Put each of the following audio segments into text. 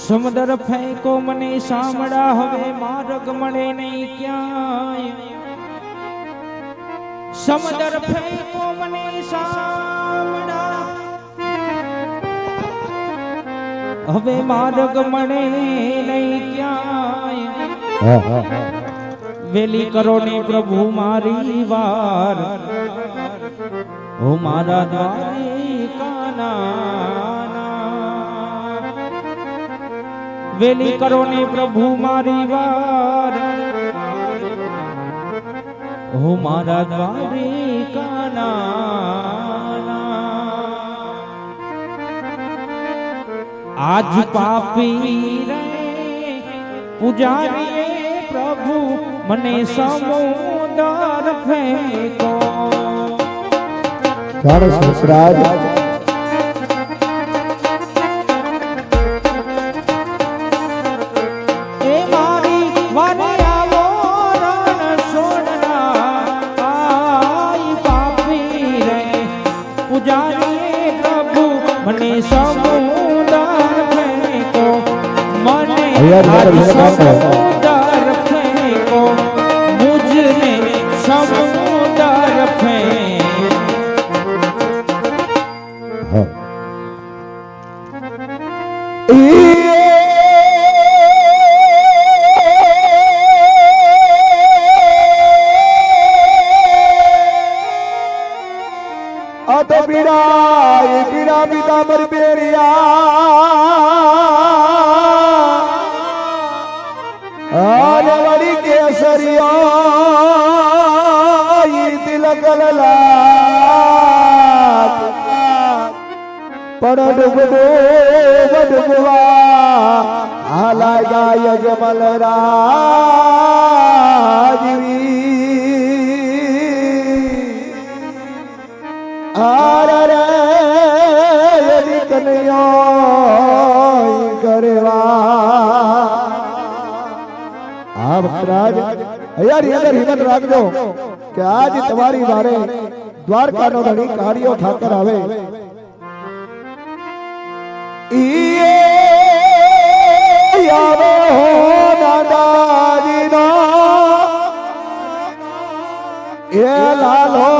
સમદર ફેંકો મને સાંભળા હવે માર્ગ મળે નહીં ક્યાંય સમદર ફેંકો મને સાંભળા હવે માર્ગ મળે નહીં ક્યાંય વેલી કરો ને પ્રભુ મારી વાર ઓ મારા દ્વારિકાના વેલી કરો ને પ્રભુ મારી વાર. ઓ મારા દ્વારિકાના આજ પાપી રે પૂજારીએ પ્રભુ મને સમુદર ફેંકો. જાણે સસરાજ અહીંયા આજ તમારે મને કામ હિંમત રાખજો કે આજ તમારી વારે દ્વારકાનો ધણી કાર્યો ઠાકર આવે. ઈએ એ લાલો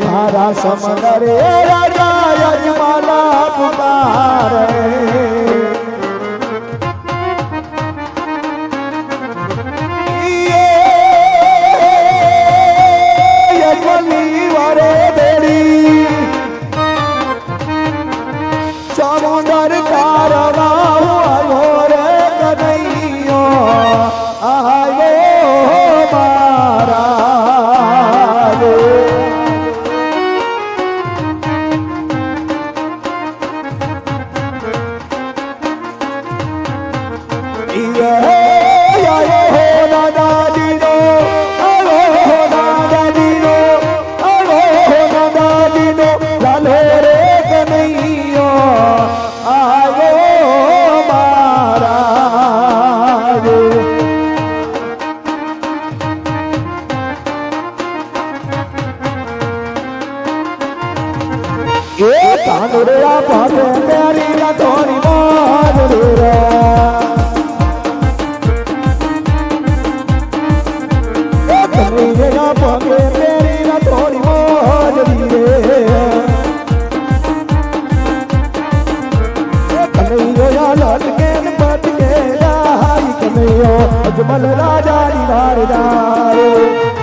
મારા સમદરે રાજા યજમાના પુકારે અજમલ રાજાની ધારદારો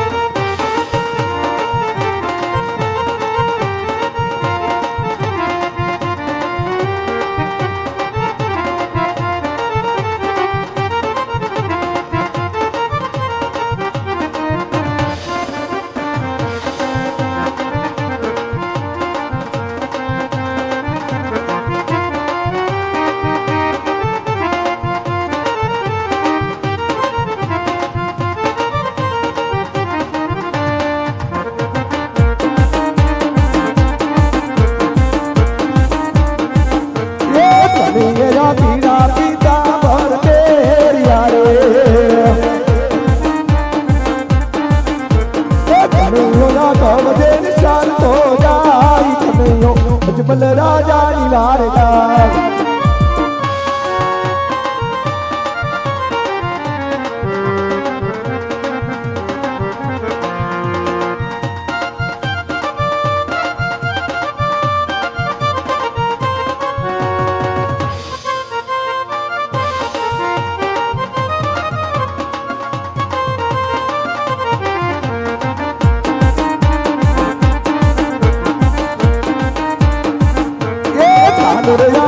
করে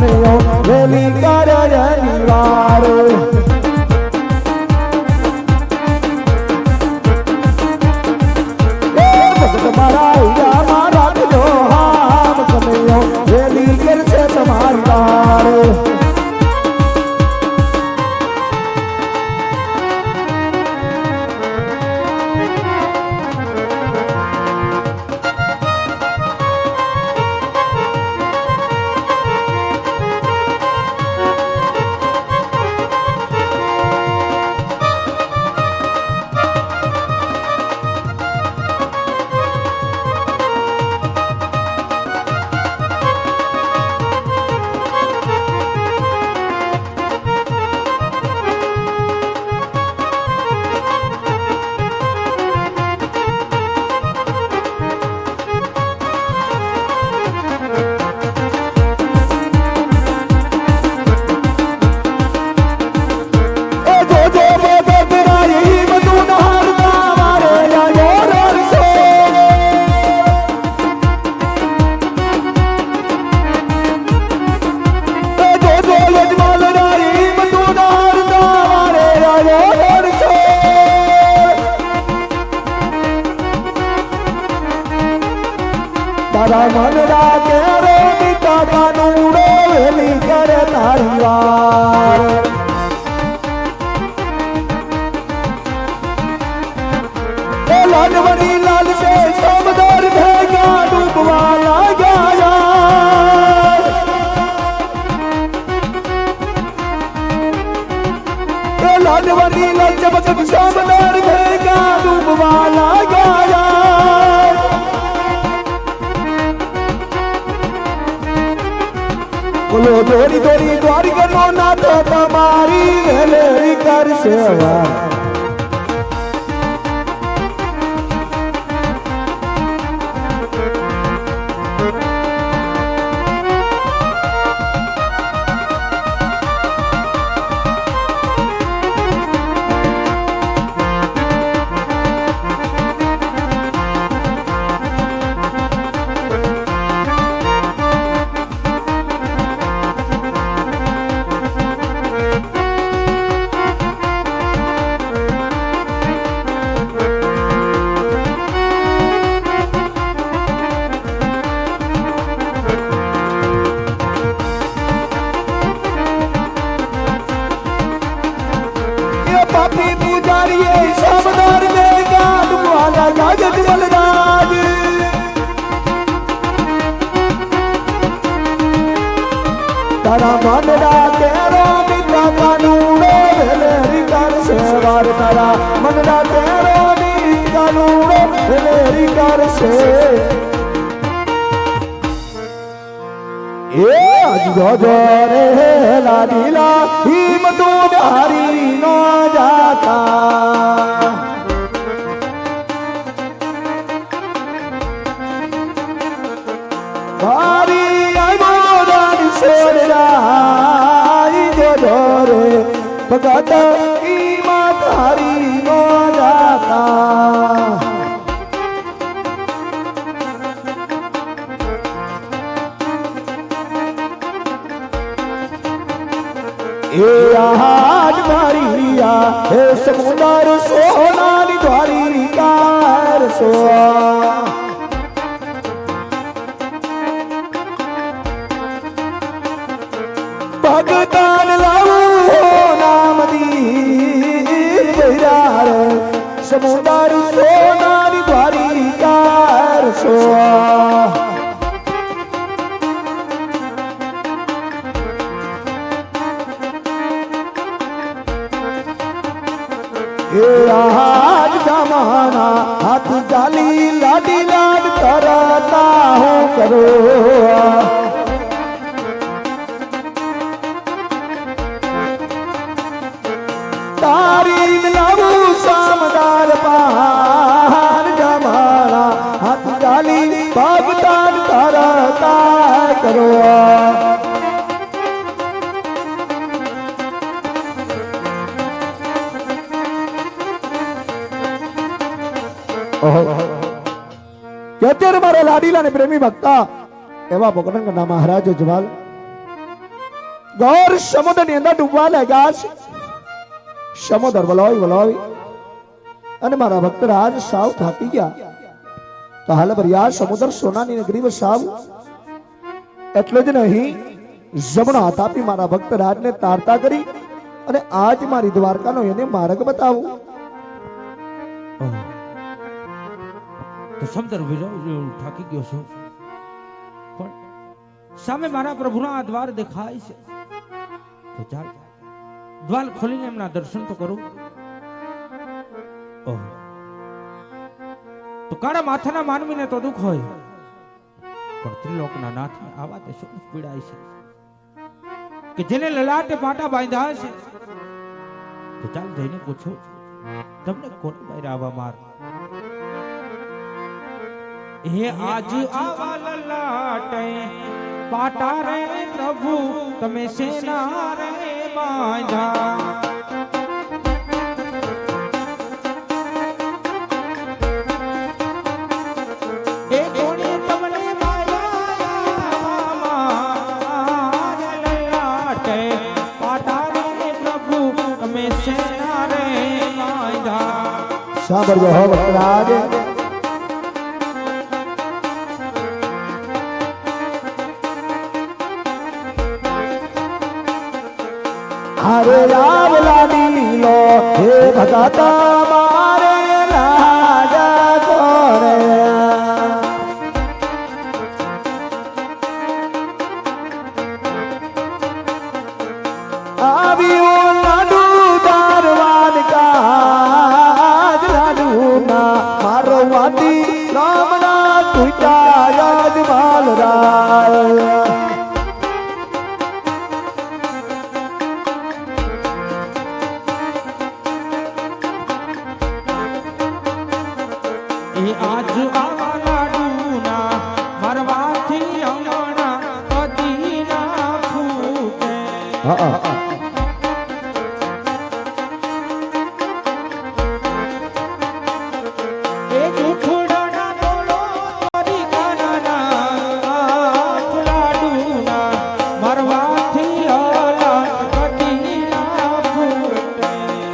me नीला चमक शानदार घर रूप वाला गाया। बोलो दोरी दोरी द्वारी करो ना तो तुम्हारी घर कर से વેલેરી કરશે એ આજ જોજો રે લાડીલા હિમ તું હારી નો જાતા ભારી આઈમોરાની સોરડાઈ જોજો રે ભગત હે સમુદર સોનાની દ્વારી કાર સો કરો અત્યારે મારા લાડીલા ને પ્રેમી ભક્તા એવા પોકરણના મહારાજ જવાલ ગૌર સમુદ્રની અંદર ડૂબવા લાગ્યા છે. સમુદ્ર વલોય વલોય. અને મારા ભક્ત રાજ સાવ થાકી ગયા. તો હાલ ભર્યા સમુદ્ર સોનાની નગરી વસાવ. એટલે જ નહીં, જમણો હાથ આપી મારા ભક્ત રાજને તારતા કરી અને આજ મારી દ્વારકાનો એને માર્ગ બતાવું. પણ સામે મારા પ્રભુના આ દ્વાર દેખાય છે. તો ખોલીને એમના દર્શન તો કરું. તો કાળા માથાના માનવીને તો દુઃખ હોય. પણ ત્રિલોકના નાથ આવા તે શું પીડાય છે. કે જેને લલાટે પાટા બાંધ્યા છે તો ચાલ જઈને પૂછો, તમને કોને બહાર આવવા માર? હે આજ આવા લલાટે પાટા રે પ્રભુ, તમે સેના રે બાંધા સાંભળજો હો ભક્તરાજ. હરે રામ લાડીલો હે ભગતા.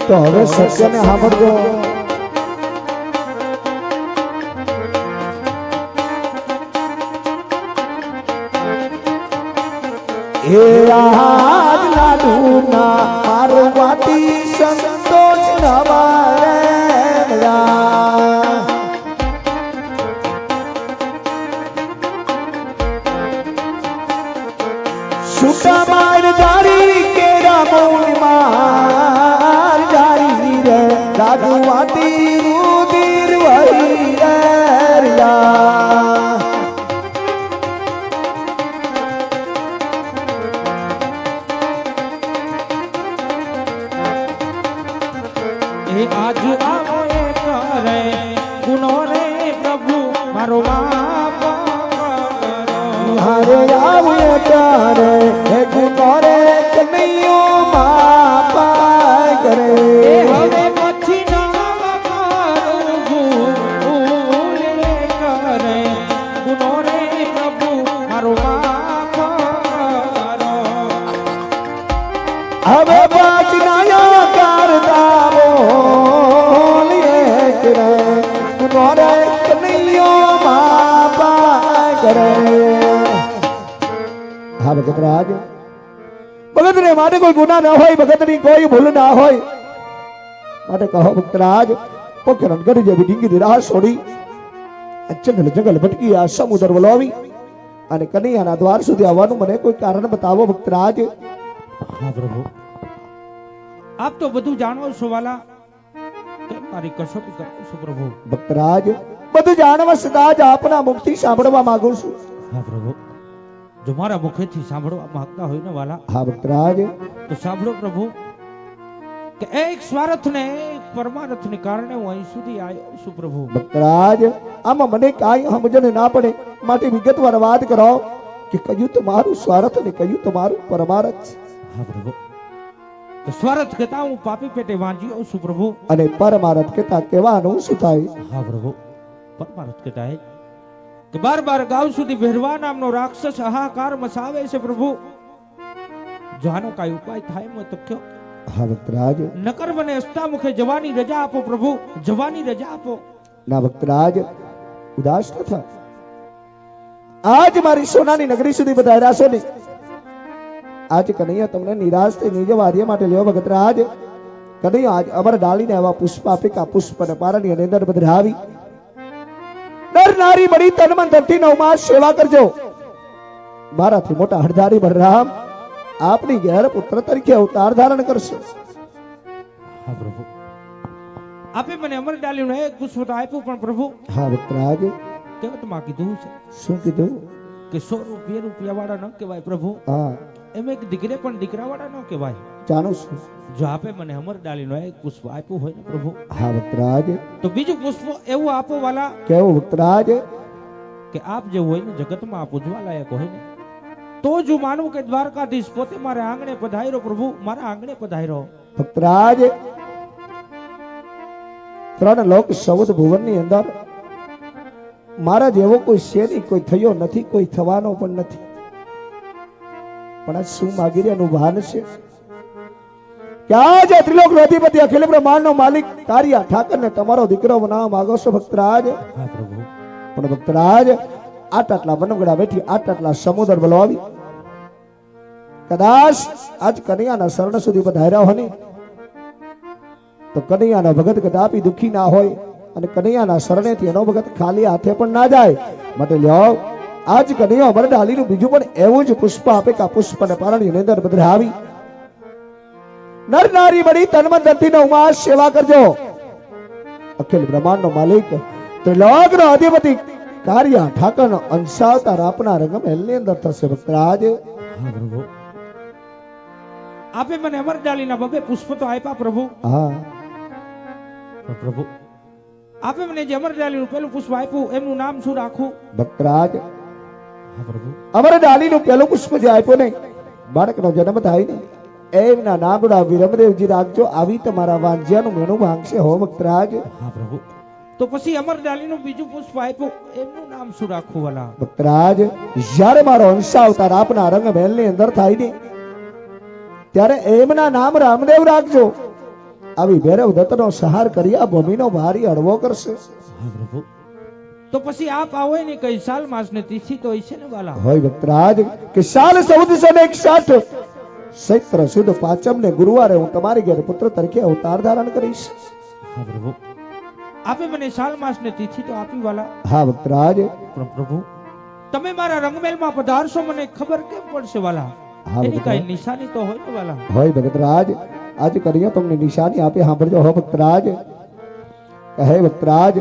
તો હવે સત્યને સાંભળજો. છૂટા માર જારી કેરા હા ભગત ને માટે કોઈ ગુના ના હોય ભગતની કોઈ ભૂલ ના હોય. માટે કહો ભક્તરાજ પોખરણ ગઢ જેવી ડીંગી રાહ છોડી આ જંગલ જંગલ ભટકી આ સમુદ્ર વલોવી અને કનૈયાના દ્વાર સુધી આવવાનું મને કોઈ કારણ બતાવો ભક્તરાજ? હા પ્રભુ આપ તો બધું જાણો છો વાલા. મારી કસોટી કરો છો પ્રભુ? ભક્તરાજ બધું જાણવા સદા જ આપના મુક્તિ સાંભળવા માંગુ છું. હા પ્રભુ જો મારા મુખેથી સાંભળવા માંગતા હોય ને વાલા હા ભક્તરાજ. તો સાંભળો પ્રભુ કે એક સ્વાર્થને એક પરમાર્થને કારણે હું અહીં સુધી આવ્યો છું પ્રભુ. ભક્તરાજ આમાં મને કાંઈ સમજણ ના પડે. માટે વિગતવાર વાત કરો કે કયું તમારું સ્વાર્થ ને કયું તમારું પરમારથ છે. હા પ્રભુ. તો સ્વાર્થ કહેતા હું પાપી પેટે વાંચ્યો છું પ્રભુ. અને પરમારથ કહેતા કહેવાનું શું થાય હા પ્રભુ. પરમાર્થ કહેતા કે બાર બાર ગાંવ સુધી ભેરવા નામનો રાક્ષસ હાહાકાર મસાવે છે પ્રભુ. જાનો કાંઈ ઉપાય થાય મો તો કયો? હા ભક્તરાજ નકર મને અસ્તા મુખે જવાની રજા આપો પ્રભુ જવાની રજા આપો. ના ભક્તરાજ ઉદાસ ન થા. આજ મારી સોનાની નગરી સુધી બધા છો ને. આજ કનૈયા તમને નિરાશ થઈ નિજ વાર્ય માટે લ્યો ભક્તરાજ કનૈયા આજ અમર ડાળીને આવા પુષ્પ આફ્રિકા પુષ્પ અને પારણી અને અંદર પધરાવી. નર નારી બળી તન મન ધનથી નવ માસ સેવા કરજો. મારાથી મોટા હરધારી બળરામ આપની ઘેર પુત્ર તરીકે અવતાર ધારણ કરશે. હા પ્રભુ. આપે મને અમર ડાલ્યું એક ગુસ્સો તો આપ્યું પણ પ્રભુ. હા ભક્તરાજ કહેવતમાં કીધું છે શું કીધું? કે સો રૂપિયા રૂપિયા વાળા ન કહેવાય પ્રભુ. હા. એમ એક દીકરે પણ દીકરા વાળા ન કહેવાય. જાણું છું. જો આપે મને અમર ડાલીનો એક પુષ્પ આપ્યું હોય ને પ્રભુ? હા ભક્તરાજ તો બીજું પુષ્પ એવું આપો વાલા કેવું ભક્તરાજ કે આપ જે હોય ને જગતમાં આપ ઉજવા લાયક હોય ને તો જ હું માનું કે દ્વારકાધીશ પોતે મારે આંગણે પધાર્યો પ્રભુ મારા આંગણે પધાર્યો. ભક્તરાજ ત્રણ લોક સૌદ ભુવનની અંદર મારા જેવો કોઈ શેરી કોઈ થયો નથી કોઈ થવાનો પણ નથી. પણ આ શું માગી રહ્યાનું ભાન છે. કે આજ ત્રિલોક અધિપતિ અખિલ બ્રહ્માંડનો માલિક તારિયા ઠાકર ને તમારો દીકરો બનાવવા માંગો છો ભક્તરાજ? હા પ્રભુ. પણ ભક્તરાજ આટ આટલા વનગડા બેઠી આટ આટલા સમુદ્ર બોલાવી. કદાચ આજ કનૈયાના શરણ સુધી પધાર્યા હોય તો કનૈયાનો ભગત કદાપી દુખી ના હોય અને કનૈયાના શરણેથી એનો ભગત ખાલી હાથે પણ ના જાય. માટે લ્યો આજ કનૈયા અમર ડાલીનું બીજું પણ એવું જ પુષ્પ આપે કા પુષ્પ ને પારણી ની અંદર આવી નર નારી બળી તન્મન ધરતી નો ઉમા સેવા કરજો. અખિલ બ્રહ્માંડ નો માલિક ત્રિલોક નો અધિપતિ કાર્ય ઠાકર નો અંશાવતાર આપના રંગ મહેલની અંદર થશે ભક્તરાજ. હા પ્રભુ. આપે મને અમર ડાલીના બબે પુષ્પ તો આપ્યા પ્રભુ. હા. પ્રભુ આપે મને જે અમર ડાલીનું પેલું પુષ્પ આપ્યું એમનું નામ શું રાખું? ભક્તરાજ અમર ડાલીનું પહેલું પુષ્પ જે આપ્યો ને બાળકનો જન્મ થાય ને એમના નામડા વિરમદેવજી રાખજો. આવી તમારા વાંજ્યાનું મેનું માંગશે હો ભક્તરાજ. હા પ્રભુ. તો પછી અમર ડાલીનું બીજું પુષ્પ આપ્યું એમનું નામ શું રાખવું વાલા? ભક્તરાજ જ્યારે મારો અંશાવતાર આપના રંગ મહેલની અંદર થાય ને ત્યારે એમના નામ રામદેવ રાખજો. આવી ભૈરવ દત્તનો સહાર કરી આ ભૂમિનો ભારી હળવો કરશે. હા પ્રભુ. તો પછી આપ આવો ને કઈ સાલ માસ ને તિથિ તો હોય છે ને વાલા હોય ભક્તરાજ કે સાલ ચૌદસો ને એકસઠ. ચૈત્ર સુદ પાંચમ ને ગુરુવારે હું તમારી ઘેર પુત્ર તરીકે અવતાર ધારણ કરીશ. હા પ્રભુ. આપે મને સાલ માસ ને તિથિ તો આપી વાલા હા ભક્તરાજ પ્રભુ. તમે મારા રંગમેલમાં પધારશો મને ખબર કેમ પડશે વાલા એની કઈ નિશાની તો હોય ને વાલા હોય ભક્તરાજ આજે કરીએ તમને નિશાની આપે સાંભળજો. હો ભક્તરાજ હે ભક્તરાજ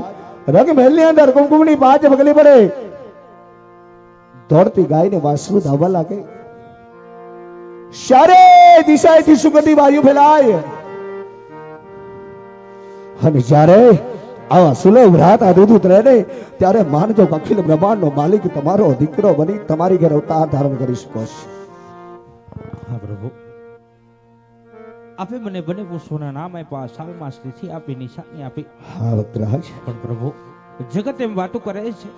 રંગ મહેલની અંદર કુમકુમની પાંચ પગલી પડે. દોડતી ગાયને વાસરું ધાવવા લાગે. ચારે દિશાએથી સુગંધી વાયુ ફેલાય. અને જ્યારે આવા સુલભ રાત આ દૂધ ને ત્યારે માનજો અખિલ બ્રહ્માંડનો માલિક તમારો દીકરો બની, તમારી ઘરે અવતાર ધારણ કરી શકો છો. હા, પ્રભુ. આપે મને બને પુષ્પોના નામ આપ્યા. સાલમાં સ્થિતિ આપી નિશાની આપી. હા પણ પ્રભુ જગત એમ વાતો કરે છે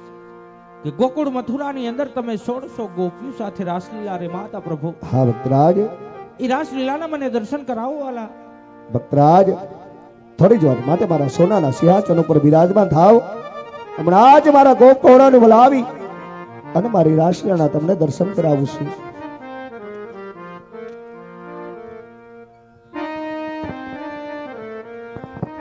કે ગોકુળ મથુરાની અંદર તમે સોળસો ગોપીઓ સાથે રાસલીલા રે માતા પ્રભુ. હા એ રાસલીલાના મને દર્શન કરાવો વાલા ભક્તરાજ થોડી જ વાર માટે મારા સોનાના સિંહાસન ઉપર બિરાજમાન થાવ. હમણાં જ મારા ગોપ કોહડાને બોલાવી અને મારી રાસલીલાના તમને દર્શન કરાવું છું.